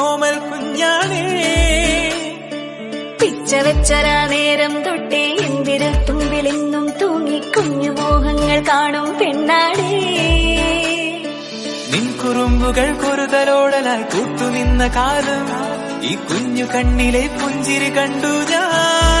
സോമൽ കുഞ്ഞാണേ. പിച്ച വെച്ചരാ നേരം തൊട്ടേ എന്തിരൽ തുമ്പിലെങ്ങും തൂങ്ങി കുഞ്ഞു മോഹങ്ങൾ കാണും പെണ്ണാടി നിൻ കുറുമ്പുകൾ കുറുതലോടലായി കൂത്തുനിന്ന കാലം ഈ കുഞ്ഞു കണ്ണിലെ പുഞ്ചിരി കണ്ടു ഞാൻ.